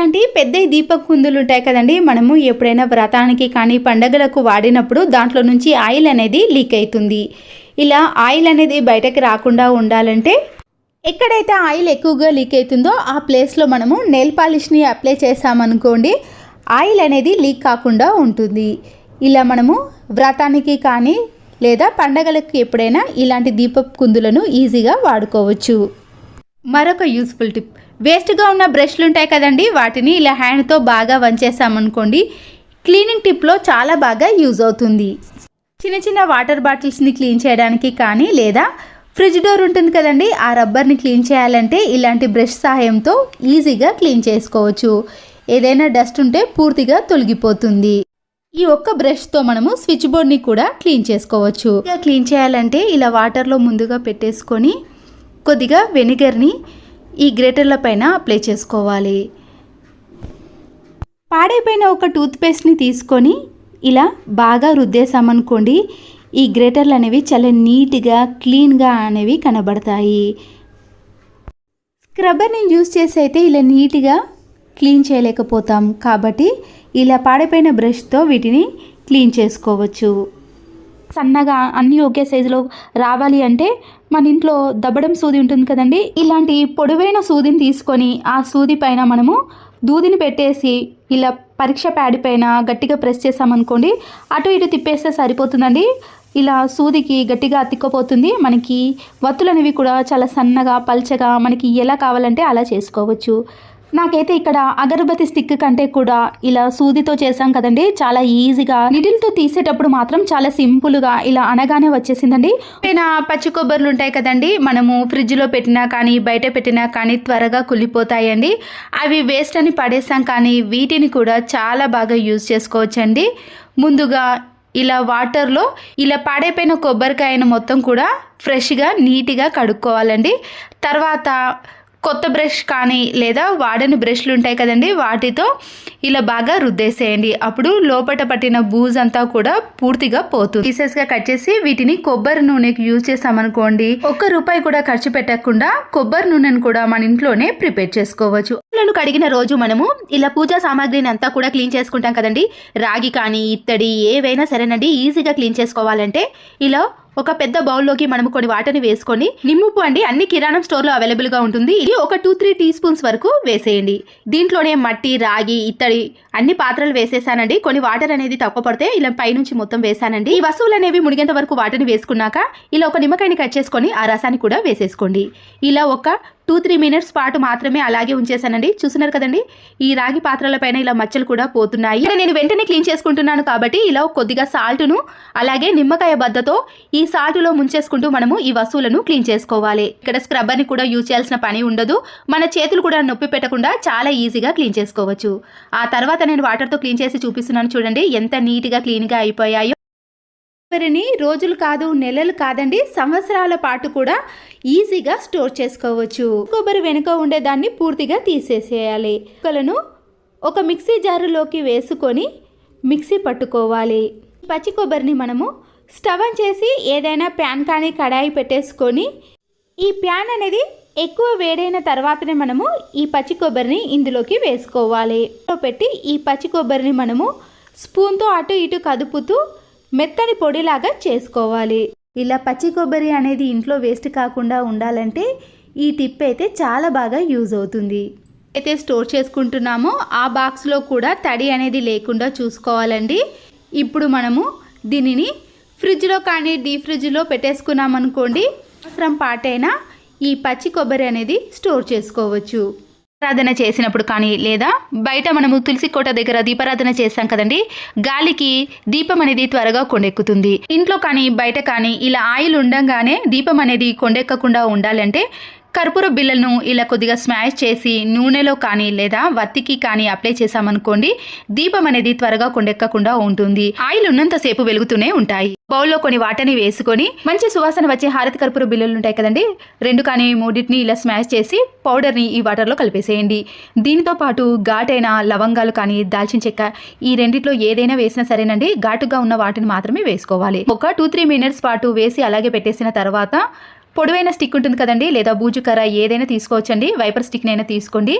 ఇలాంటి పెద్ద దీపక్ కుందులు ఉంటాయి కదండి. మనము ఎప్పుడైనా వ్రతానికి కానీ పండగలకు వాడినప్పుడు దాంట్లో నుంచి ఆయిల్ అనేది లీక్ అవుతుంది. ఇలా ఆయిల్ అనేది బయటకు రాకుండా ఉండాలంటే ఎక్కడైతే ఆయిల్ ఎక్కువగా లీక్ అవుతుందో ఆ ప్లేస్లో మనము నెయిల్ పాలిష్ని అప్లై చేసామనుకోండి ఆయిల్ అనేది లీక్ కాకుండా ఉంటుంది. ఇలా మనము వ్రతానికి కానీ లేదా పండగలకు ఎప్పుడైనా ఇలాంటి దీపపు కుందులను ఈజీగా వాడుకోవచ్చు. మరొక యూస్ఫుల్ టిప్. వేస్ట్గా ఉన్న బ్రష్లు ఉంటాయి కదండి వాటిని ఇలా హ్యాండ్తో బాగా వంచేసామనుకోండి క్లీనింగ్ టిప్లో చాలా బాగా యూజ్ అవుతుంది. చిన్న చిన్న వాటర్ బాటిల్స్ని క్లీన్ చేయడానికి కానీ లేదా ఫ్రిడ్జ్ డోర్ ఉంటుంది కదండి ఆ రబ్బర్ని క్లీన్ చేయాలంటే ఇలాంటి బ్రష్ సహాయంతో ఈజీగా క్లీన్ చేసుకోవచ్చు. ఏదైనా డస్ట్ ఉంటే పూర్తిగా తొలగిపోతుంది. ఈ ఒక్క బ్రష్తో మనము స్విచ్ బోర్డ్ని కూడా క్లీన్ చేసుకోవచ్చు. ఇలా క్లీన్ చేయాలంటే ఇలా వాటర్లో ముందుగా పెట్టేసుకొని కొద్దిగా వెనిగర్ని ఈ గ్రేటర్ల పైన అప్లై చేసుకోవాలి. పాడైపోయిన ఒక టూత్పేస్ట్ని తీసుకొని ఇలా బాగా రుద్దేశామనుకోండి ఈ గ్రేటర్లు అనేవి చాలా నీట్గా క్లీన్గా అనేవి కనబడతాయి. స్క్రబ్బర్ని యూజ్ చేసి అయితే ఇలా నీట్గా క్లీన్ చేయలేకపోతాం కాబట్టి ఇలా పాడైపోయిన బ్రష్తో వీటిని క్లీన్ చేసుకోవచ్చు. సన్నగా అన్నీ ఒకే సైజులో రావాలి అంటే మన ఇంట్లో దబ్బడం సూది ఉంటుంది కదండి. ఇలాంటి పొడవైన సూదిని తీసుకొని ఆ సూది పైన మనము దూదిని పెట్టేసి ఇలా పరీక్ష ప్యాడ్ పైన గట్టిగా ప్రెస్ చేసామనుకోండి అటు ఇటు తిప్పేస్తే సరిపోతుందండి. ఇలా సూదికి గట్టిగా అతిక్కపోతుంది మనకి వత్తులు అనేవి కూడా చాలా సన్నగా పల్చగా మనకి ఎలా కావాలంటే అలా చేసుకోవచ్చు. నాకైతే ఇక్కడ అగరబత్తి స్టిక్ కంటే కూడా ఇలా సూదితో చేసాం కదండి. చాలా ఈజీగా నిడిల్తో తీసేటప్పుడు మాత్రం చాలా సింపుల్గా ఇలా అనగానే వచ్చేసిందండి. పైన పచ్చి కొబ్బరిలు ఉంటాయి కదండి. మనము ఫ్రిడ్జ్లో పెట్టినా కానీ బయట పెట్టినా కానీ త్వరగా కుళ్ళిపోతాయండి. అవి వేస్ట్ అని పడేసాం కానీ వీటిని కూడా చాలా బాగా యూజ్ చేసుకోవచ్చండి. ముందుగా ఇలా వాటర్లో ఇలా పాడైపోయిన కొబ్బరికాయను మొత్తం కూడా ఫ్రెష్గా నీట్గా కడుక్కోవాలండి. తర్వాత కొత్త బ్రష్ కానీ లేదా వాడని బ్రష్లు ఉంటాయి కదండి వాటితో ఇలా బాగా రుద్దేసేయండి. అప్పుడు లోపట పట్టిన బూజ్ అంతా కూడా పూర్తిగా పోతుంది. పీసెస్గా కట్ చేసి వీటిని కొబ్బరి నూనెకి యూజ్ చేసామనుకోండి ఒక్క రూపాయి కూడా ఖర్చు పెట్టకుండా కొబ్బరి నూనెను కూడా మన ఇంట్లోనే ప్రిపేర్ చేసుకోవచ్చు. పిల్లలు కడిగిన రోజు మనము ఇలా పూజా సామాగ్రిని అంతా కూడా క్లీన్ చేసుకుంటాం కదండి. రాగి కానీ ఇత్తడి ఏవైనా సరేనండి ఈజీగా క్లీన్ చేసుకోవాలంటే ఇలా ఒక పెద్ద బౌల్లోకి మనం కొన్ని వాటర్ని వేసుకొని నిమ్ముప్పు అండి అన్ని కిరాణం స్టోర్లో అవైలబుల్గా ఉంటుంది. ఇది ఒక టూ త్రీ టీ స్పూన్స్ వరకు వేసేయండి. దీంట్లోనే మట్టి రాగి ఇత్తడి అన్ని పాత్రలు వేసేసానండి. కొన్ని వాటర్ అనేది తక్కువ పడితే ఇలా పైనుంచి మొత్తం వేసానండి. ఈ వస్తువులు అనేవి మునిగేంత వరకు వాటర్ని వేసుకున్నాక ఇలా ఒక నిమ్మకాయని కట్ చేసుకొని ఆ రసాన్ని కూడా వేసేసుకోండి. ఇలా ఒక టూ త్రీ మినిట్స్ పాటు మాత్రమే అలాగే ఉంచేసానండి చూస్తున్నారు కదండి? ఈ రాగి పాత్రల పైన ఇలా మచ్చలు కూడా పోతున్నాయి. నేను వెంటనే క్లీన్ చేసుకుంటున్నాను కాబట్టి ఇలా కొద్దిగా సాల్ట్ను అలాగే నిమ్మకాయ బద్దతో ఈ సాల్ట్లో ముంచేసుకుంటూ మనము ఈ వస్తువులను క్లీన్ చేసుకోవాలి. ఇక్కడ స్క్రబ్బర్ని కూడా యూజ్ చేయాల్సిన పని ఉండదు. మన చేతులు కూడా నొప్పి పెట్టకుండా చాలా ఈజీగా క్లీన్ చేసుకోవచ్చు. ఆ తర్వాత నేను వాటర్తో క్లీన్ చేసి చూపిస్తున్నాను చూడండి. ఎంత నీట్గా క్లీన్గా అయిపోయాయో. కొబ్బరిని రోజులు కాదు నెలలు కాదండి సంవత్సరాల పాటు కూడా ఈజీగా స్టోర్ చేసుకోవచ్చు. కొబ్బరి వెనుక ఉండేదాన్ని పూర్తిగా తీసేసేయాలి. ముక్కలను ఒక మిక్సీ జారులోకి వేసుకొని మిక్సీ పట్టుకోవాలి. పచ్చి కొబ్బరిని మనము స్టవ్ ఆన్ చేసి ఏదైనా ప్యాన్ కానీ కడాయి పెట్టేసుకొని ఈ ప్యాన్ అనేది ఎక్కువ వేడైన తర్వాతనే మనము ఈ పచ్చి కొబ్బరిని ఇందులోకి వేసుకోవాలి. పెట్టి ఈ పచ్చి కొబ్బరిని మనము స్పూన్తో అటు ఇటు కదుపుతూ మెత్తని పొడిలాగా చేసుకోవాలి. ఇలా పచ్చి కొబ్బరి అనేది ఇంట్లో వేస్ట్ కాకుండా ఉండాలంటే ఈ టిప్ అయితే చాలా బాగా యూజ్ అవుతుంది. అయితే స్టోర్ చేసుకుంటున్నామో ఆ బాక్స్లో కూడా తడి అనేది లేకుండా చూసుకోవాలండి. ఇప్పుడు మనము దీనిని ఫ్రిడ్జ్లో కానీ డీప్ ఫ్రిడ్జ్లో పెట్టేసుకున్నాం అనుకోండి అవసరం పాటైనా ఈ పచ్చి కొబ్బరి అనేది స్టోర్ చేసుకోవచ్చు. దీపారాధన చేసినప్పుడు కానీ లేదా బయట మనము తులసి కోట దగ్గర దీపారాధన చేస్తాం కదండి గాలికి దీపం అనేది త్వరగా కొండెక్కుతుంది. ఇంట్లో కానీ బయట కానీ ఇలా ఆయిల్ ఉండంగానే దీపం అనేది కొండెక్కకుండా ఉండాలంటే కర్పూర బిళ్ళలను ఇలా కొద్దిగా స్మాష్ చేసి నూనెలో కానీ లేదా వత్తికి కానీ అప్లై చేసామనుకోండి దీపం అనేది త్వరగా కొండెక్కకుండా ఉంటుంది. ఆయిల్ ఉన్నంతసేపు వెలుగుతూనే ఉంటాయి. బౌల్లో కొన్ని వాటర్ని వేసుకొని మంచి సువాసన వచ్చే హారతి కర్పూర బిళ్ళలు ఉంటాయి కదండి రెండు కానీ మూడింటిని ఇలా స్మాష్ చేసి పౌడర్ని ఈ వాటర్లో కలిపేసేయండి. దీనితో పాటు ఘాటైన లవంగాలు కానీ దాల్చిన చెక్క ఈ రెండిట్లో ఏదైనా వేసినా సరేనండి ఘాటుగా ఉన్న వాటిని మాత్రమే వేసుకోవాలి. ఒక టూ త్రీ మినిట్స్ పాటు వేసి అలాగే పెట్టేసిన తర్వాత పొడవైన స్టిక్ ఉంటుంది కదండి లేదా బూజుకర్ర ఏదైనా తీసుకోవచ్చండి. వైపర్ స్టిక్నైనా తీసుకోండి.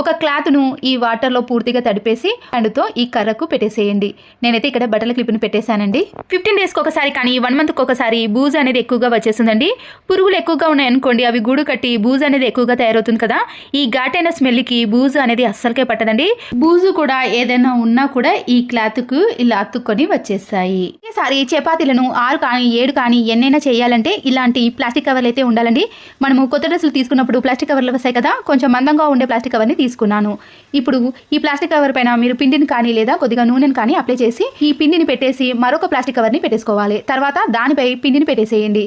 ఒక క్లాత్ను ఈ వాటర్లో పూర్తిగా తడిపేసి హ్యాండ్తో ఈ కర్రకు పెట్టేసేయండి. నేనైతే ఇక్కడ బట్టల క్లిప్ని పెట్టేశానండి. ఫిఫ్టీన్ డేస్కి ఒకసారి కానీ వన్ మంత్కి ఒకసారి బూజ్ అనేది ఎక్కువగా వచ్చేస్తుందండి. పురుగులు ఎక్కువగా ఉన్నాయనుకోండి అవి గూడు కట్టి బూజ్ అనేది ఎక్కువగా తయారవుతుంది కదా ఈ ఘాటైన స్మెల్కి బూజు అనేది అస్సలకే పట్టదండి. బూజు కూడా ఏదైనా ఉన్నా కూడా ఈ క్లాత్కు ఇలా అతుక్కొని వచ్చేసాయి ఈసారి చపాతీలను ఆరు కానీ ఏడు కానీ ఎన్నైనా చేయాలంటే ఇలాంటి ప్లాస్టిక్ కవర్లు అయితే ఉండాలండి. మనము కొత్త డ్రెస్సులు తీసుకున్నప్పుడు ప్లాస్టిక్ కవర్లు వస్తాయి కదా కొంచెం మందంగా ఉండే ప్లాస్టిక్ కవర్ని తీసుకున్నాను. ఇప్పుడు ఈ ప్లాస్టిక్ కవర్ పైన మీరు పిండిని కానీ లేదా కొద్దిగా నూనెను కానీ అప్లై చేసి ఈ పిండిని పెట్టేసి మరొక ప్లాస్టిక్ కవర్ని పెట్టేసుకోవాలి. తర్వాత దానిపై పిండిని పెట్టేసేయండి.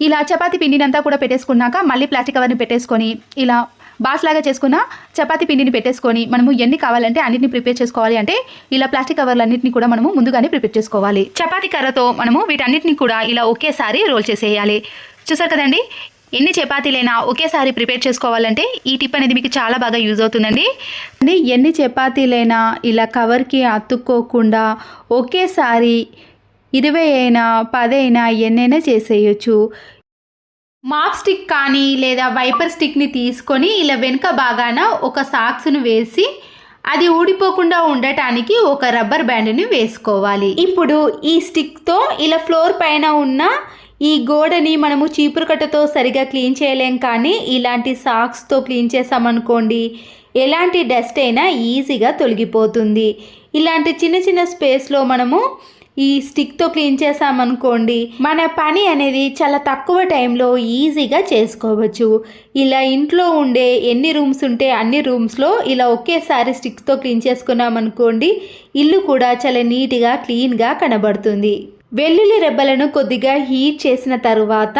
ఇలా చపాతీ పిండిని అంతా కూడా పెట్టేసుకున్నాక మళ్ళీ ప్లాస్టిక్ కవర్ని పెట్టేసుకొని ఇలా బాస్ లాగా చేసుకున్న చపాతీ పిండిని పెట్టేసుకొని మనము ఎన్ని కావాలంటే అన్నింటిని ప్రిపేర్ చేసుకోవాలి అంటే ఇలా ప్లాస్టిక్ కవర్లన్నింటినీ కూడా మనము ముందుగానే ప్రిపేర్ చేసుకోవాలి. చపాతీ కర్రతో మనము వీటన్నిటిని కూడా ఇలా ఒకేసారి రోల్ చేసేయాలి. చూసారు కదండి? ఎన్ని చపాతీలైనా ఒకేసారి ప్రిపేర్ చేసుకోవాలంటే ఈ టిప్ అనేది మీకు చాలా బాగా యూజ్ అవుతుందండి. అంటే ఎన్ని చపాతీలైనా ఇలా కవర్కి అతుక్కోకుండా ఒకేసారి ఇరవై అయినా పదైనా ఎన్నైనా చేసేయచ్చు. మాప్ స్టిక్ కానీ లేదా వైపర్ స్టిక్ని తీసుకొని ఇలా వెనుక బాగాన ఒక సాక్స్ను వేసి అది ఊడిపోకుండా ఉండటానికి ఒక రబ్బర్ బ్యాండ్ని వేసుకోవాలి. ఇప్పుడు ఈ స్టిక్తో ఇలా ఫ్లోర్ పైన ఉన్న ఈ గోడని మనము చీపురు కట్టతో సరిగా క్లీన్ చేయలేం కానీ ఇలాంటి సాక్స్తో క్లీన్ చేసామనుకోండి ఎలాంటి డస్ట్ అయినా ఈజీగా తొలగిపోతుంది. ఇలాంటి చిన్న చిన్న స్పేస్లో మనము ఈ స్టిక్తో క్లీన్ చేసామనుకోండి మన పని అనేది చాలా తక్కువ టైంలో ఈజీగా చేసుకోవచ్చు. ఇలా ఇంట్లో ఉండే ఎన్ని రూమ్స్ ఉంటే అన్ని రూమ్స్లో ఇలా ఒకేసారి స్టిక్తో క్లీన్ చేసుకున్నామనుకోండి ఇల్లు కూడా చాలా నీట్గా క్లీన్గా కనబడుతుంది. వెల్లుల్లి రెబ్బలను కొద్దిగా హీట్ చేసిన తరువాత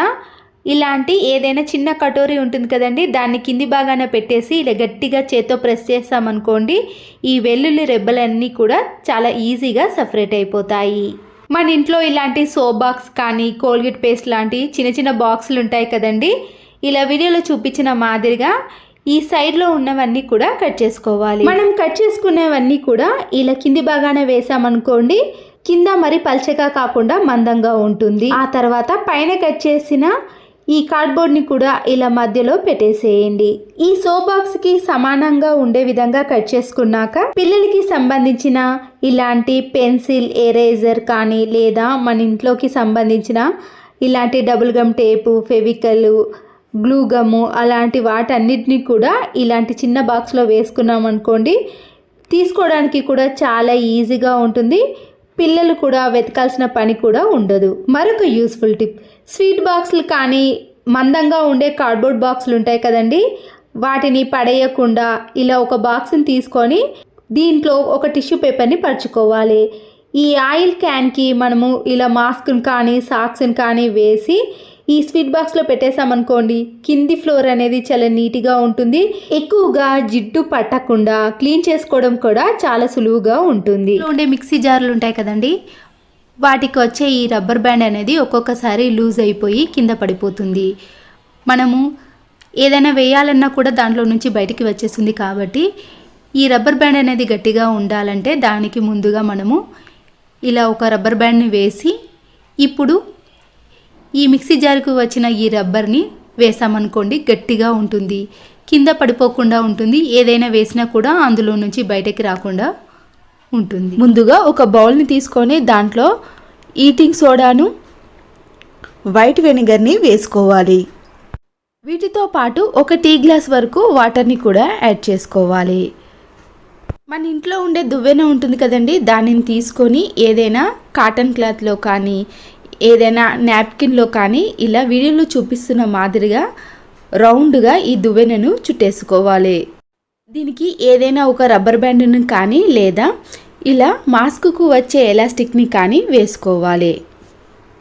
ఇలాంటి ఏదైనా చిన్న కటోరీ ఉంటుంది కదండి దాన్ని కింది భాగాన పెట్టేసి ఇలా గట్టిగా చేత్తో ప్రెస్ చేస్తామనుకోండి ఈ వెల్లుల్లి రెబ్బలన్నీ కూడా చాలా ఈజీగా సపరేట్ అయిపోతాయి. మన ఇంట్లో ఇలాంటి సోప్ బాక్స్ కానీ కోల్గేట్ పేస్ట్ లాంటి చిన్న చిన్న బాక్సులు ఉంటాయి కదండి ఇలా వీడియోలో చూపించిన మాదిరిగా ఈ సైడ్లో ఉన్నవన్నీ కూడా కట్ చేసుకోవాలి. మనం కట్ చేసుకునేవన్నీ కూడా ఇలా కింది భాగాన వేసామనుకోండి కింద మరి పల్చగా కాకుండా మందంగా ఉంటుంది. ఆ తర్వాత పైన కట్ చేసిన ఈ కార్డ్బోర్డ్ని కూడా ఇలా మధ్యలో పెట్టేసేయండి. ఈ సో బాక్స్కి సమానంగా ఉండే విధంగా కట్ చేసుకున్నాక పిల్లలకి సంబంధించిన ఇలాంటి పెన్సిల్ ఎరేజర్ కానీ లేదా మన ఇంట్లోకి సంబంధించిన ఇలాంటి double gum tape Fevicol glue gum అలాంటి వాటన్నిటిని కూడా ఇలాంటి చిన్న బాక్స్లో వేసుకున్నాం అనుకోండి తీసుకోవడానికి కూడా చాలా ఈజీగా ఉంటుంది. పిల్లలు కూడా వెతకాల్సిన పని కూడా ఉండదు. మరొక యూస్ఫుల్ టిప్ స్వీట్ బాక్సులు కానీ మందంగా ఉండే కార్డ్బోర్డ్ బాక్సులు ఉంటాయి కదండి. వాటిని పడేయకుండా ఇలా ఒక బాక్స్ని తీసుకొని దీంట్లో ఒక టిష్యూ పేపర్ని పరుచుకోవాలి. ఈ ఆయిల్ క్యాన్కి మనము ఇలా మాస్క్ని కానీ సాక్స్ని కానీ వేసి ఈ స్వీట్ బాక్స్లో పెట్టేసామనుకోండి కింది ఫ్లోర్ అనేది చాలా నీట్గా ఉంటుంది. ఎక్కువగా జిడ్డు పట్టకుండా క్లీన్ చేసుకోవడం కూడా చాలా సులువుగా ఉంటుంది. ఉండే మిక్సీ జార్లు ఉంటాయి కదండి వాటికి వచ్చే ఈ రబ్బర్ బ్యాండ్ అనేది ఒక్కొక్కసారి లూజ్ అయిపోయి కింద పడిపోతుంది. మనము ఏదైనా వేయాలన్నా కూడా దాంట్లో నుంచి బయటికి వచ్చేస్తుంది కాబట్టి ఈ రబ్బర్ బ్యాండ్ అనేది గట్టిగా ఉండాలంటే దానికి ముందుగా మనము ఇలా ఒక రబ్బర్ బ్యాండ్ని వేసి ఇప్పుడు ఈ మిక్సీ జార్కు వచ్చిన ఈ రబ్బర్ని వేసామనుకోండి గట్టిగా ఉంటుంది. కింద పడిపోకుండా ఉంటుంది. ఏదైనా వేసినా కూడా అందులో నుంచి బయటకి రాకుండా ఉంటుంది. ముందుగా ఒక బౌల్ని తీసుకొని దాంట్లో ఈటింగ్ సోడాను వైట్ వెనిగర్ని వేసుకోవాలి. వీటితో పాటు ఒక టీ గ్లాస్ వరకు వాటర్ని కూడా యాడ్ చేసుకోవాలి. మన ఇంట్లో ఉండే దువ్వెన ఉంటుంది కదండి దానిని తీసుకొని ఏదైనా కాటన్ క్లాత్లో కానీ ఏదైనా నాప్కిన్లో కానీ ఇలా వీడియోలో చూపిస్తున్న మాదిరిగా రౌండ్గా ఈ దువ్వెనను చుట్టేసుకోవాలి. దీనికి ఏదైనా ఒక రబ్బర్ బ్యాండ్ను కానీ లేదా ఇలా మాస్క్కు వచ్చే ఎలాస్టిక్ని కానీ వేసుకోవాలి.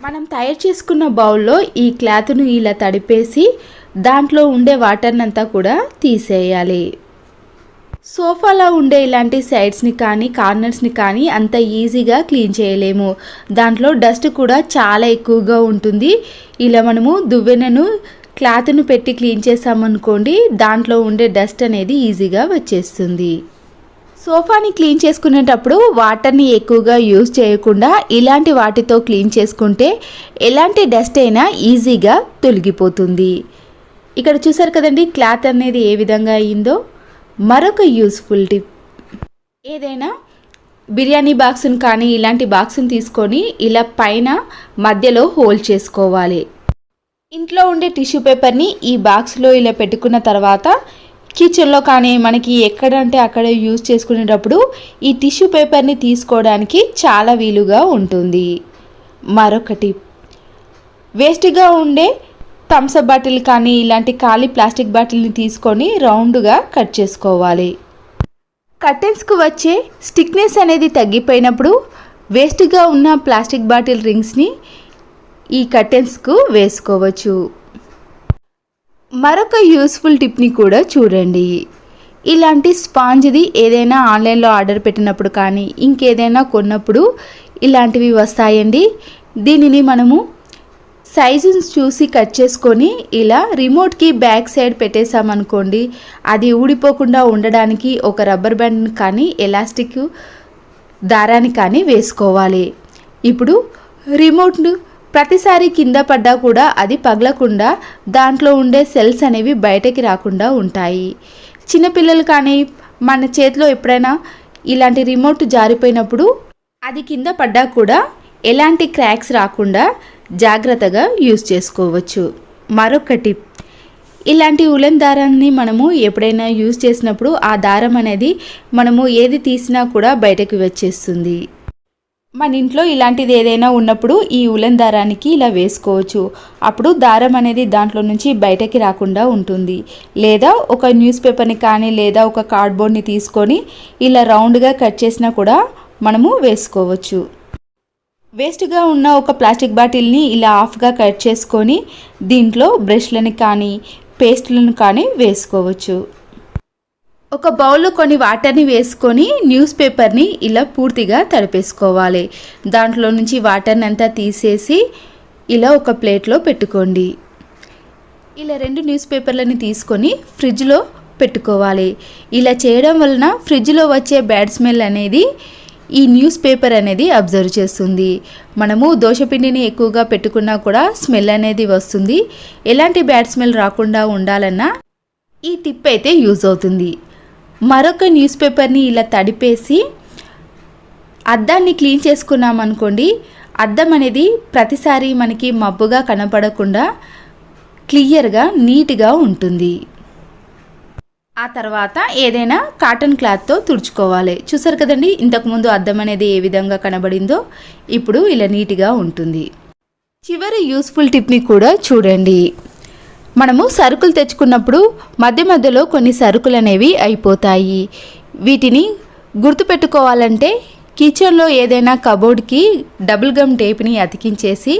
మనం తయారు చేసుకున్న బౌల్లో ఈ క్లాత్ను ఇలా తడిపేసి దాంట్లో ఉండే వాటర్నంతా కూడా తీసేయాలి. సోఫాలో ఉండే ఇలాంటి సైడ్స్ని కానీ కార్నర్స్ని కానీ అంత ఈజీగా క్లీన్ చేయలేము. దాంట్లో డస్ట్ కూడా చాలా ఎక్కువగా ఉంటుంది. ఇలా మనము దువ్వెనను క్లాత్ను పెట్టి క్లీన్ చేసామనుకోండి దాంట్లో ఉండే డస్ట్ అనేది ఈజీగా వచ్చేస్తుంది. సోఫాని క్లీన్ చేసుకునేటప్పుడు వాటర్ని ఎక్కువగా యూజ్ చేయకుండా ఇలాంటి వాటితో క్లీన్ చేసుకుంటే ఎలాంటి డస్ట్ అయినా ఈజీగా తొలగిపోతుంది. ఇక్కడ చూసారు కదండి క్లాత్ అనేది ఏ విధంగా అయిందో? మరొక యూస్ఫుల్ టిప్ ఏదైనా బిర్యానీ బాక్స్ని కానీ ఇలాంటి బాక్స్ని తీసుకొని ఇలా పైన మధ్యలో హోల్డ్ చేసుకోవాలి. ఇంట్లో ఉండే టిష్యూ పేపర్ని ఈ బాక్స్లో ఇలా పెట్టుకున్న తర్వాత కిచెన్లో కానీ మనకి ఎక్కడంటే అక్కడ యూజ్ చేసుకునేటప్పుడు ఈ టిష్యూ పేపర్ని తీసుకోవడానికి చాలా వీలుగా ఉంటుంది. మరొకటి వేస్ట్గా ఉండే థమ్సప్ బాటిల్ కానీ ఇలాంటి ఖాళీ ప్లాస్టిక్ బాటిల్ని తీసుకొని రౌండ్గా కట్ చేసుకోవాలి. కర్టెన్స్కు వచ్చే స్టిక్నెస్ అనేది తగ్గిపోయినప్పుడు వేస్ట్గా ఉన్న ప్లాస్టిక్ బాటిల్ రింగ్స్ని ఈ కర్టెన్స్కు వేసుకోవచ్చు. మరొక యూస్ఫుల్ టిప్ని కూడా చూడండి. ఇలాంటి స్పాంజ్ది ఏదైనా ఆన్లైన్లో ఆర్డర్ పెట్టినప్పుడు కానీ ఇంకేదైనా కొన్నప్పుడు ఇలాంటివి వస్తాయండి. దీనిని మనము సైజును చూసి కట్ చేసుకొని ఇలా రిమోట్కి బ్యాక్ సైడ్ పెట్టేసామనుకోండి అది ఊడిపోకుండా ఉండడానికి ఒక రబ్బర్ బ్యాండ్ కానీ ఎలాస్టిక్ దారాన్ని కానీ వేసుకోవాలి. ఇప్పుడు రిమోట్ను ప్రతిసారి కింద పడ్డా కూడా అది పగలకుండా దాంట్లో ఉండే సెల్స్ అనేవి బయటకి రాకుండా ఉంటాయి. చిన్నపిల్లలు కానీ మన చేతిలో ఎప్పుడైనా ఇలాంటి రిమోట్ జారిపోయినప్పుడు అది కింద పడ్డా కూడా ఎలాంటి క్రాక్స్ రాకుండా జాగ్రత్తగా యూస్ చేసుకోవచ్చు. మరొక టిప్. ఇలాంటి ఉలెన్ దారాన్ని మనము ఎప్పుడైనా యూజ్ చేసినప్పుడు ఆ దారం అనేది మనము ఏది తీసినా కూడా బయటకు వచ్చేస్తుంది. మన ఇంట్లో ఇలాంటిది ఏదైనా ఉన్నప్పుడు ఈ ఉలెన్ దారానికి ఇలా వేసుకోవచ్చు. అప్పుడు దారం అనేది దాంట్లో నుంచి బయటకి రాకుండా ఉంటుంది. లేదా ఒక న్యూస్ పేపర్ని కానీ లేదా ఒక కార్డ్బోర్డ్ని తీసుకొని ఇలా రౌండ్గా కట్ చేసినా కూడా మనము వేసుకోవచ్చు. వేస్ట్గా ఉన్న ఒక ప్లాస్టిక్ బాటిల్ని ఇలా ఆఫ్గా కట్ చేసుకొని దీంట్లో బ్రష్లను కానీ పేస్ట్లను కానీ వేసుకోవచ్చు. ఒక బౌల్లో కొన్ని వాటర్ని వేసుకొని న్యూస్ పేపర్ని ఇలా పూర్తిగా తడిపేసుకోవాలి. దాంట్లో నుంచి వాటర్ని అంతా తీసేసి ఇలా ఒక ప్లేట్లో పెట్టుకోండి. ఇలా రెండు న్యూస్ పేపర్లని తీసుకొని ఫ్రిడ్జ్లో పెట్టుకోవాలి. ఇలా చేయడం వలన ఫ్రిడ్జ్లో వచ్చే బ్యాడ్ స్మెల్ అనేది ఈ న్యూస్ పేపర్ అనేది అబ్జర్వ్ చేస్తుంది. మనము దోశపిండిని ఎక్కువగా పెట్టుకున్నా కూడా స్మెల్ అనేది వస్తుంది. ఎలాంటి బ్యాడ్ స్మెల్ రాకుండా ఉండాలన్నా ఈ టిప్ అయితే యూజ్ అవుతుంది. మరొక న్యూస్ పేపర్ని ఇలా తడిపేసి అద్దాన్ని క్లీన్ చేసుకున్నాం అనుకోండి అద్దం అనేది ప్రతిసారి మనకి మబ్బుగా కనపడకుండా క్లియర్గా నీట్గా ఉంటుంది. ఆ తర్వాత ఏదైనా కాటన్ క్లాత్తో తుడుచుకోవాలి. చూసారు కదండి ఇంతకుముందు అద్దం అనేది ఏ విధంగా కనబడిందో ఇప్పుడు ఇలా నీట్గా ఉంటుంది. చివరి యూస్ఫుల్ టిప్ని కూడా చూడండి. మనము సరుకులు తెచ్చుకున్నప్పుడు మధ్య మధ్యలో కొన్ని సరుకులు అనేవి అయిపోతాయి. వీటిని గుర్తుపెట్టుకోవాలంటే కిచెన్లో ఏదైనా కబోర్డ్కి డబుల్ గమ్ టేప్ని అతికించేసి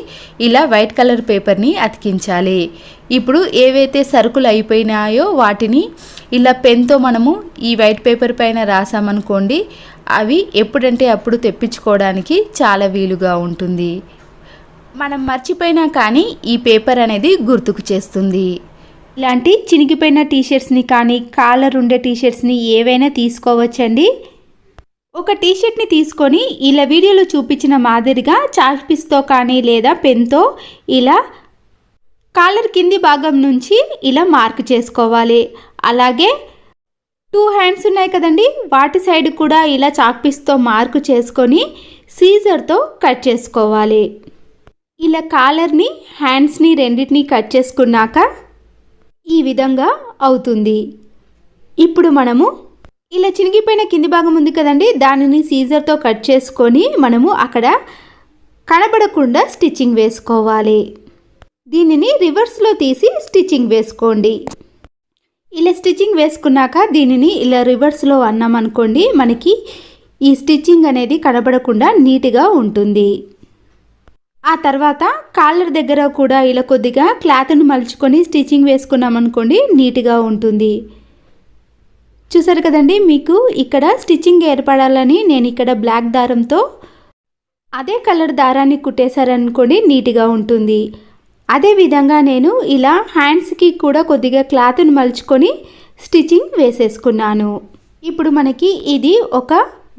ఇలా వైట్ కలర్ పేపర్ని అతికించాలి. ఇప్పుడు ఏవైతే సరుకులు అయిపోయినాయో వాటిని ఇలా పెన్తో మనము ఈ వైట్ పేపర్ పైన రాసామనుకోండి అవి ఎప్పుడంటే అప్పుడు తెప్పించుకోవడానికి చాలా వీలుగా ఉంటుంది. మనం మర్చిపోయినా కానీ ఈ పేపర్ అనేది గుర్తుకు చేస్తుంది. ఇలాంటి చినిగిపోయిన టీషర్ట్స్ని కానీ కాలర్ ఉండే టీషర్ట్స్ని ఏవైనా తీసుకోవచ్చండి. ఒక టీషర్ట్ని తీసుకొని ఇలా వీడియోలో చూపించిన మాదిరిగా చాక్పీస్తో కానీ లేదా పెన్తో ఇలా కాలర్ కింది భాగం నుంచి ఇలా మార్క్ చేసుకోవాలి. అలాగే టూ హ్యాండ్స్ ఉన్నాయి కదండి వాటి సైడ్ కూడా ఇలా చాక్పీస్తో మార్కు చేసుకొని సీజర్తో కట్ చేసుకోవాలి. ఇలా కాలర్ని హ్యాండ్స్ని రెండింటిని కట్ చేసుకున్నాక ఈ విధంగా అవుతుంది. ఇప్పుడు మనము ఇలా చినిగిపోయిన కింది భాగం ఉంది కదండి దానిని సీజర్తో కట్ చేసుకొని మనము అక్కడ కనబడకుండా స్టిచ్చింగ్ వేసుకోవాలి. దీనిని రివర్స్లో తీసి స్టిచ్చింగ్ వేసుకోండి. ఇలా స్టిచ్చింగ్ వేసుకున్నాక దీనిని ఇలా రివర్స్లో అన్నామనుకోండి మనకి ఈ స్టిచ్చింగ్ అనేది కనబడకుండా నీట్గా ఉంటుంది. ఆ తర్వాత కాలర్ దగ్గర కూడా ఇలా కొద్దిగా క్లాత్ను మలుచుకొని స్టిచ్చింగ్ వేసుకున్నాం అనుకోండి నీట్గా ఉంటుంది. చూసారు కదండి మీకు ఇక్కడ స్టిచ్చింగ్ ఏర్పడాలని నేను ఇక్కడ బ్లాక్ దారంతో అదే కలర్ దారాన్ని కుట్టేశారనుకోండి నీట్గా ఉంటుంది. అదేవిధంగా నేను ఇలా హ్యాండ్స్కి కూడా కొద్దిగా క్లాత్ను మలుచుకొని స్టిచ్చింగ్ వేసేసుకున్నాను. ఇప్పుడు మనకి ఇది ఒక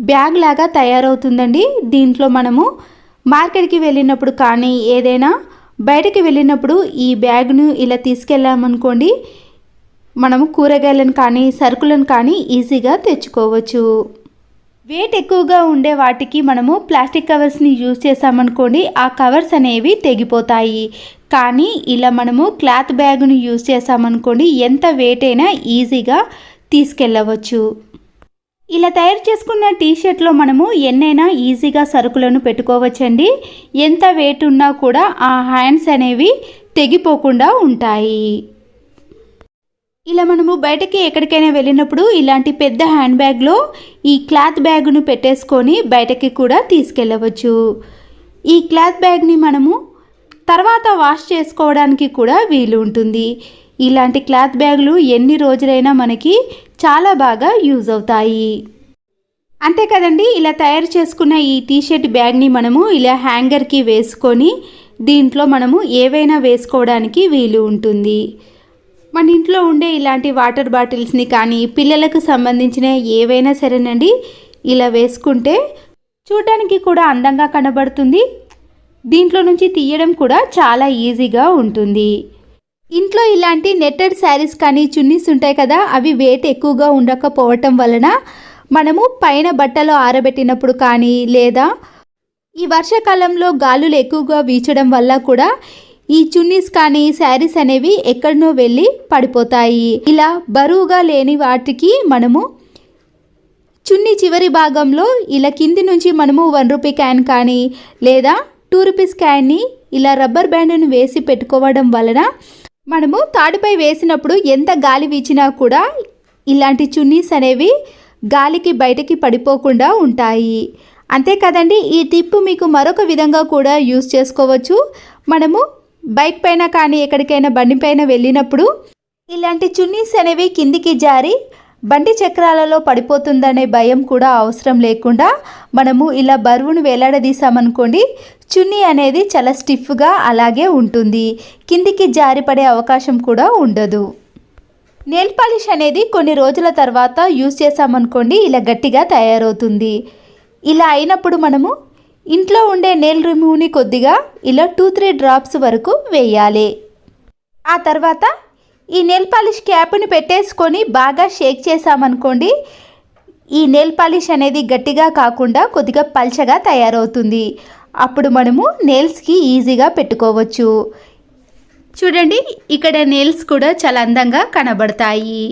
బ్యాగ్ లాగా తయారవుతుందండి. దీంట్లో మనము మార్కెట్కి వెళ్ళినప్పుడు కానీ ఏదైనా బయటకి వెళ్ళినప్పుడు ఈ బ్యాగ్ను ఇలా తీసుకెళ్ళామనుకోండి మనము కూరగాయలను కానీ సరుకులను కానీ ఈజీగా తెచ్చుకోవచ్చు. వెయిట్ ఎక్కువగా ఉండే వాటికి మనము ప్లాస్టిక్ కవర్స్ని యూజ్ చేసామనుకోండి ఆ కవర్స్ అనేవి తెగిపోతాయి. కానీ ఇలా మనము క్లాత్ బ్యాగ్ను యూజ్ చేసామనుకోండి ఎంత వెయిట్ అయినా ఈజీగా తీసుకెళ్ళవచ్చు. ఇలా తయారు చేసుకున్న టీషర్ట్లో మనము ఎన్నైనా ఈజీగా సరుకులను పెట్టుకోవచ్చండి. ఎంత వెయిట్ ఉన్నా కూడా ఆ హ్యాండ్స్ అనేవి తెగిపోకుండా ఉంటాయి. ఇలా మనము బయటకి ఎక్కడికైనా వెళ్ళినప్పుడు ఇలాంటి పెద్ద హ్యాండ్ బ్యాగ్లో ఈ క్లాత్ బ్యాగ్ను పెట్టేసుకొని బయటకి కూడా తీసుకెళ్ళవచ్చు. ఈ క్లాత్ బ్యాగ్ని మనము తర్వాత వాష్ చేసుకోవడానికి కూడా వీలు ఉంటుంది. ఇలాంటి క్లాత్ బ్యాగులు ఎన్ని రోజులైనా మనకి చాలా బాగా యూజ్ అవుతాయి. అంతే కదండి ఇలా తయారు చేసుకున్న ఈ టీషర్ట్ బ్యాగ్ని మనము ఇలా హ్యాంగర్కి వేసుకొని దీంట్లో మనము ఏవైనా వేసుకోవడానికి వీలు ఉంటుంది. మన ఇంట్లో ఉండే ఇలాంటి వాటర్ బాటిల్స్ని కానీ పిల్లలకు సంబంధించిన ఏవైనా సరేనండి ఇలా వేసుకుంటే చూడడానికి కూడా అందంగా కనబడుతుంది. దీంట్లో నుంచి తీయడం కూడా చాలా ఈజీగా ఉంటుంది. ఇంట్లో ఇలాంటి నెట్టెడ్ శారీస్ కానీ చున్నీస్ ఉంటాయి కదా అవి వెయిట్ ఎక్కువగా ఉండకపోవటం వలన మనము పైన బట్టలు ఆరబెట్టినప్పుడు కానీ లేదా ఈ వర్షాకాలంలో గాలులు ఎక్కువగా వీచడం వల్ల కూడా ఈ చున్నీస్ కానీ శారీస్ అనేవి ఎక్కడనో వెళ్ళి పడిపోతాయి. ఇలా బరువుగా లేని వాటికి మనము చున్నీ చివరి భాగంలో ఇలా కింది నుంచి మనము వన్ రూపీ క్యాన్ కానీ లేదా టూ రూపీస్ క్యాన్ని ఇలా రబ్బర్ బ్యాండ్ను వేసి పెట్టుకోవడం వలన మనము తాడుపై వేసినప్పుడు ఎంత గాలి వీచినా కూడా ఇలాంటి చున్నీస్ అనేవి గాలికి బయటకి పడిపోకుండా ఉంటాయి. అంతే కదండి ఈ టిప్ మీకు మరొక విధంగా కూడా యూస్ చేసుకోవచ్చు. మనము బైక్ పైన కానీ ఎక్కడికైనా బండి పైన వెళ్ళినప్పుడు ఇలాంటి చున్నీస్ అనేవి కిందికి జారి బండి చక్రాలలో పడిపోతుందనే భయం కూడా అవసరం లేకుండా మనము ఇలా బరువును వేలాడదీసామనుకోండి చున్నీ అనేది చాలా స్టిఫ్గా అలాగే ఉంటుంది. కిందికి జారిపడే అవకాశం కూడా ఉండదు. నెయిల్ పాలిష్ అనేది కొన్ని రోజుల తర్వాత యూజ్ చేసామనుకోండి ఇలా గట్టిగా తయారవుతుంది. ఇలా అయినప్పుడు మనము ఇంట్లో ఉండే నెయిల్ రిమూవ్ని కొద్దిగా ఇలా టూ త్రీ డ్రాప్స్ వరకు వేయాలి. ఆ తర్వాత ఈ నెయిల్ పాలిష్ క్యాప్ని పెట్టేసుకొని బాగా షేక్ చేసామనుకోండి ఈ నెయిల్ పాలిష్ అనేది గట్టిగా కాకుండా కొద్దిగా పల్చగా తయారవుతుంది. అప్పుడు మనము నెయిల్స్కి ఈజీగా పెట్టుకోవచ్చు. చూడండి ఇక్కడ నెయిల్స్ కూడా చాలా అందంగా కనబడతాయి.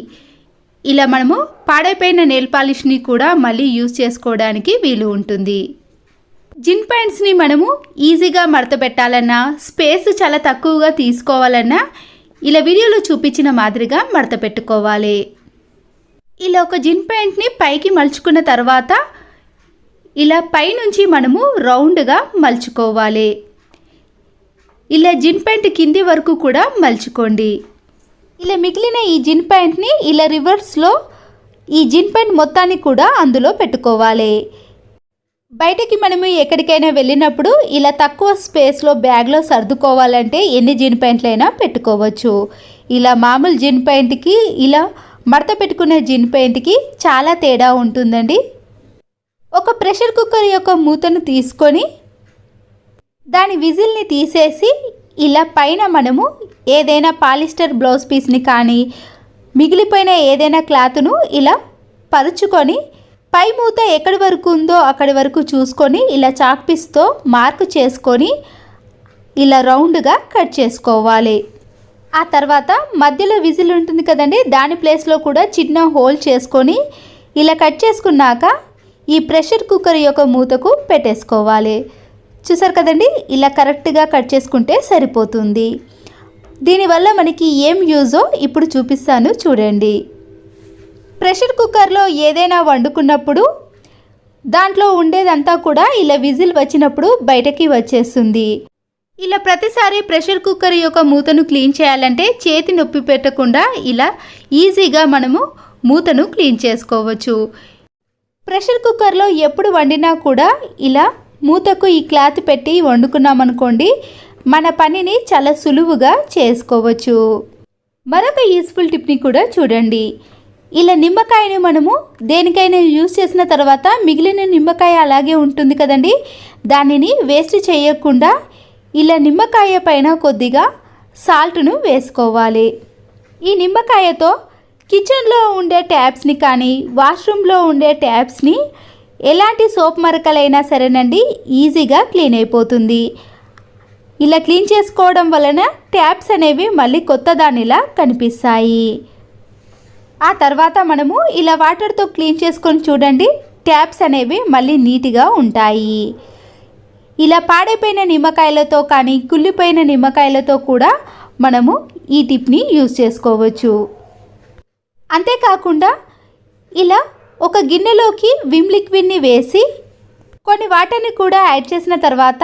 ఇలా మనము పాడైపోయిన నెయిల్ పాలిష్ని కూడా మళ్ళీ యూజ్ చేసుకోవడానికి వీలు ఉంటుంది. జిన్ ప్యాంట్స్ని మనము ఈజీగా మడత పెట్టాలన్నా స్పేస్ చాలా తక్కువగా తీసుకోవాలన్నా ఇలా వీడియోలో చూపించిన మాదిరిగా మడత పెట్టుకోవాలి. ఇలా ఒక జిన్ ప్యాంట్ని పైకి మలుచుకున్న తర్వాత ఇలా పైనుంచి మనము రౌండ్గా మలుచుకోవాలి. ఇలా జిన్ ప్యాంట్ కింది వరకు కూడా మలుచుకోండి. ఇలా మిగిలిన ఈ జిన్ ప్యాంట్ని ఇలా రివర్స్లో ఈ జిన్ ప్యాంట్ మొత్తాన్ని కూడా అందులో పెట్టుకోవాలి. బయటకి మనము ఎక్కడికైనా వెళ్ళినప్పుడు ఇలా తక్కువ స్పేస్లో బ్యాగ్లో సర్దుకోవాలంటే ఎన్ని జీన్ ప్యాంట్లైనా పెట్టుకోవచ్చు. ఇలా మామూలు జీన్ ప్యాంట్కి ఇలా మడత పెట్టుకునే జీన్ ప్యాంట్కి చాలా తేడా ఉంటుందండి. ఒక ప్రెషర్ కుక్కర్ యొక్క మూతను తీసుకొని దాని విజిల్ని తీసేసి ఇలా పైన మనము ఏదైనా పాలిస్టర్ బ్లౌజ్ పీస్ని కానీ మిగిలిపోయిన ఏదైనా క్లాత్ను ఇలా పరుచుకొని పై మూత ఎక్కడి వరకు ఉందో అక్కడి వరకు చూసుకొని ఇలా చాక్ పీస్తో మార్క్ చేసుకొని ఇలా రౌండ్గా కట్ చేసుకోవాలి. ఆ తర్వాత మధ్యలో విజిల్ ఉంటుంది కదండి దాని ప్లేస్లో కూడా చిన్న హోల్ చేసుకొని ఇలా కట్ చేసుకున్నాక ఈ ప్రెషర్ కుక్కర్ యొక్క మూతకు పెట్టేసుకోవాలి. చూసారు కదండి ఇలా కరెక్ట్గా కట్ చేసుకుంటే సరిపోతుంది. దీనివల్ల మనకి ఏం యూజో ఇప్పుడు చూపిస్తాను చూడండి. ప్రెషర్ కుక్కర్లో ఏదైనా వండుకున్నప్పుడు దాంట్లో ఉండేదంతా కూడా ఇలా విజిల్ వచ్చినప్పుడు బయటకి వచ్చేస్తుంది. ఇలా ప్రతిసారి ప్రెషర్ కుక్కర్ యొక్క మూతను క్లీన్ చేయాలంటే చేతి నొప్పి పెట్టకుండా ఇలా ఈజీగా మనము మూతను క్లీన్ చేసుకోవచ్చు. ప్రెషర్ కుక్కర్లో ఎప్పుడు వండినా కూడా ఇలా మూతకు ఈ క్లాత్ పెట్టి వండుకున్నామనుకోండి మన పనిని చాలా సులువుగా చేసుకోవచ్చు. మరొక యూస్ఫుల్ టిప్ని కూడా చూడండి. ఇలా నిమ్మకాయని మనము దేనికైనా యూస్ చేసిన తర్వాత మిగిలిన నిమ్మకాయ అలాగే ఉంటుంది కదండి. దానిని వేస్ట్ చేయకుండా ఇలా నిమ్మకాయ పైన కొద్దిగా సాల్ట్ను వేసుకోవాలి. ఈ నిమ్మకాయతో కిచెన్లో ఉండే ట్యాప్స్ని కానీ వాష్రూమ్లో ఉండే ట్యాప్స్ని ఎలాంటి సోప్ మరకలైనా సరేనండి ఈజీగా క్లీన్ అయిపోతుంది. ఇలా క్లీన్ చేసుకోవడం వలన ట్యాప్స్ అనేవి మళ్ళీ కొత్త దానిలా కనిపిస్తాయి. ఆ తర్వాత మనము ఇలా వాటర్తో క్లీన్ చేసుకొని చూడండి ట్యాప్స్ అనేవి మళ్ళీ నీట్గా ఉంటాయి. ఇలా పాడైపోయిన నిమ్మకాయలతో కానీ కుళ్ళిపోయిన నిమ్మకాయలతో కూడా మనము ఈ టిప్ని యూజ్ చేసుకోవచ్చు. అంతేకాకుండా ఇలా ఒక గిన్నెలోకి విమ్ లిక్విడ్ని వేసి కొన్ని వాటర్ని కూడా యాడ్ చేసిన తర్వాత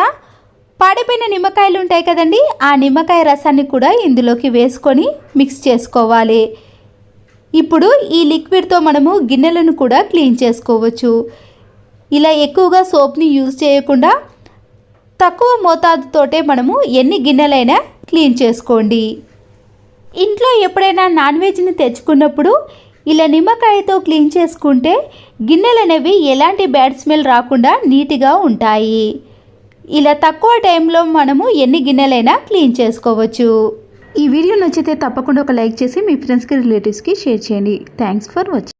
పాడిపోయిన నిమ్మకాయలు ఉంటాయి కదండి ఆ నిమ్మకాయ రసాన్ని కూడా ఇందులోకి వేసుకొని మిక్స్ చేసుకోవాలి. ఇప్పుడు ఈ లిక్విడ్తో మనము గిన్నెలను కూడా క్లీన్ చేసుకోవచ్చు. ఇలా ఎక్కువగా సోప్ని యూజ్ చేయకుండా తక్కువ మోతాదుతోటే మనము ఎన్ని గిన్నెలైనా క్లీన్ చేసుకోండి. ఇంట్లో ఎప్పుడైనా నాన్ వెజ్ని తెచ్చుకున్నప్పుడు ఇలా నిమ్మకాయతో క్లీన్ చేసుకుంటే గిన్నెలు అనేవి ఎలాంటి బ్యాడ్ స్మెల్ రాకుండా నీట్గా ఉంటాయి. ఇలా తక్కువ టైంలో మనము ఎన్ని గిన్నెలైనా క్లీన్ చేసుకోవచ్చు. ఈ వీడియో నచ్చితే తప్పకుండా ఒక లైక్ చేసి మీ ఫ్రెండ్స్కి రిలేటివ్స్కి షేర్ చేయండి. Thanks for watching